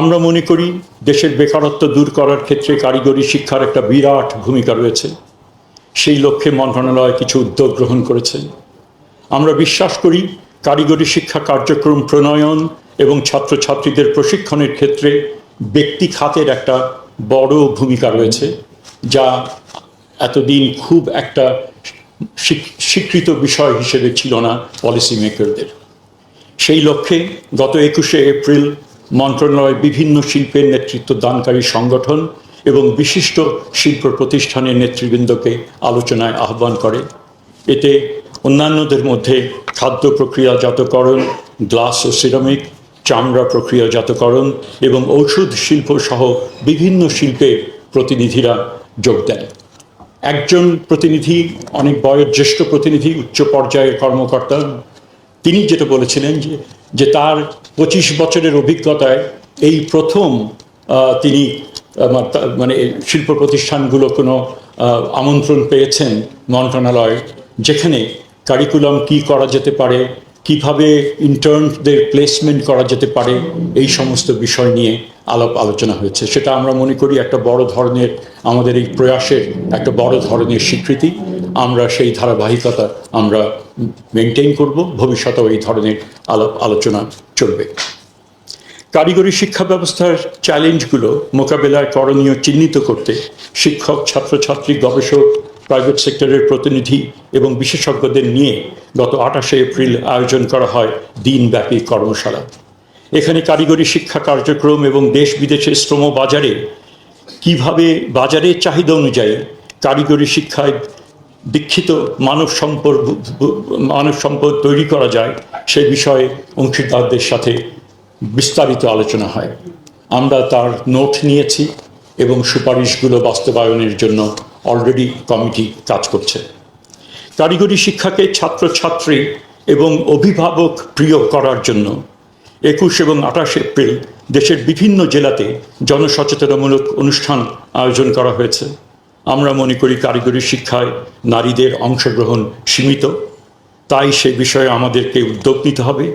আমরা মনে করি দেশের বেকারত্ব দূর করার ক্ষেত্রে কারিগরি শিক্ষার একটা বিরাট ভূমিকা রয়েছে। সেই লক্ষ্যে মন্ত্রণালয় কিছু উদ্যোগ গ্রহণ করেছে। আমরা বিশ্বাস করি কারিগরি শিক্ষা কার্যক্রম প্রণয়ন এবং ছাত্রছাত্রীদের প্রশিক্ষণের ক্ষেত্রে ব্যক্তি খাতের একটা বড় ভূমিকা রয়েছে, যা এতদিন খুব একটা স্বীকৃত বিষয় হিসেবে ছিল না পলিসি মেকারদের সেই লক্ষ্যে গত একুশে এপ্রিল মন্ত্রণালয় বিভিন্ন শিল্পের নেতৃত্ব দানকারী সংগঠন এবং বিশিষ্ট শিল্প প্রতিষ্ঠানের নেতৃবৃন্দকে আলোচনায় আহ্বান করে। এতে অন্যান্যদের মধ্যে খাদ্য প্রক্রিয়াজাতকরণ, গ্লাস ও সিরামিক, চামড়া প্রক্রিয়াজাতকরণ এবং ঔষধ শিল্প সহ বিভিন্ন শিল্পের প্রতিনিধিরা যোগ দেন। একজন প্রতিনিধি, অনেক বয়োজ্যেষ্ঠ প্রতিনিধি, উচ্চ পর্যায়ের কর্মকর্তা, তিনি যেটা বলেছিলেন যে যে তার পঁচিশ বছরের অভিজ্ঞতায় এই প্রথম তিনি মানে শিল্প প্রতিষ্ঠানগুলো কোনো আমন্ত্রণ পেয়েছেন মন্ত্রণালয়, যেখানে কারিকুলাম কি করা যেতে পারে কীভাবে ইন্টার্নদের প্লেসমেন্ট করা যেতে পারে, এই সমস্ত বিষয় নিয়ে আলাপ আলোচনা হয়েছে। সেটা আমরা মনে করি একটা বড় ধরনের, আমাদের এই প্রয়াসের একটা বড় ধরনের স্বীকৃতি। আমরা সেই ধারাবাহিকতা আমরা মেনটেন করব। ভবিষ্যতেও এই ধরনের আলাপ আলোচনা চলবে। কারিগরি শিক্ষা ব্যবস্থার চ্যালেঞ্জগুলো মোকাবেলায় করণীয় চিহ্নিত করতে শিক্ষক, ছাত্রছাত্রী, গবেষক প্রাইভেট সেক্টরের প্রতিনিধি এবং বিশেষজ্ঞদের নিয়ে গত আঠাশে এপ্রিল আয়োজন করা হয় দিনব্যাপী কর্মশালা। এখানে কারিগরি শিক্ষা কার্যক্রম এবং দেশ বিদেশের শ্রম বাজারে কীভাবে বাজারের চাহিদা অনুযায়ী কারিগরি শিক্ষায় দীক্ষিত মানব সম্পদ মানব সম্পদ তৈরি করা যায়, সে বিষয়ে অংশীদারদের সাথে বিস্তারিত আলোচনা হয়। আমরা তার নোট নিয়েছি এবং সুপারিশগুলো বাস্তবায়নের জন্য অলরেডি কমিটি কাজ করছে। কারিগরি শিক্ষাকে ছাত্রছাত্রী এবং অভিভাবক প্রিয় করার জন্য একুশ এবং আঠাশ এপ্রিল দেশের বিভিন্ন জেলাতে জনসচেতনামূলক অনুষ্ঠান আয়োজন করা হয়েছে। আমরা মনে করি কারিগরি শিক্ষায় নারীদের অংশগ্রহণ সীমিত। তাই সে বিষয়ে আমাদেরকে উদ্যোগ নিতে হবে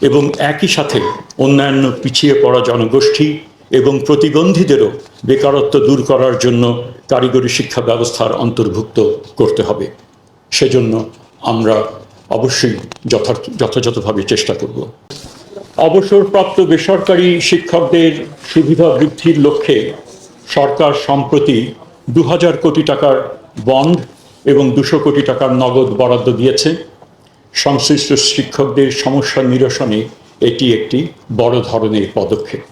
এবং একই সাথে অন্যান্য পিছিয়ে পড়া জনগোষ্ঠী এবং প্রতিবন্ধীদেরও বেকারত্ব দূর করার জন্য কারিগরি শিক্ষা ব্যবস্থার অন্তর্ভুক্ত করতে হবে। সেজন্য আমরা অবশ্যই যথাযথভাবে চেষ্টা করব। অবসরপ্রাপ্ত বেসরকারি শিক্ষকদের সুবিধা বৃদ্ধির লক্ষ্যে সরকার সম্প্রতি দু হাজার কোটি টাকার বন্ড এবং দুশো কোটি টাকার নগদ বরাদ্দ দিয়েছে। সংশ্লিষ্ট শিক্ষকদের সমস্যা নিরসনে এটি একটি বড় ধরনের পদক্ষেপ।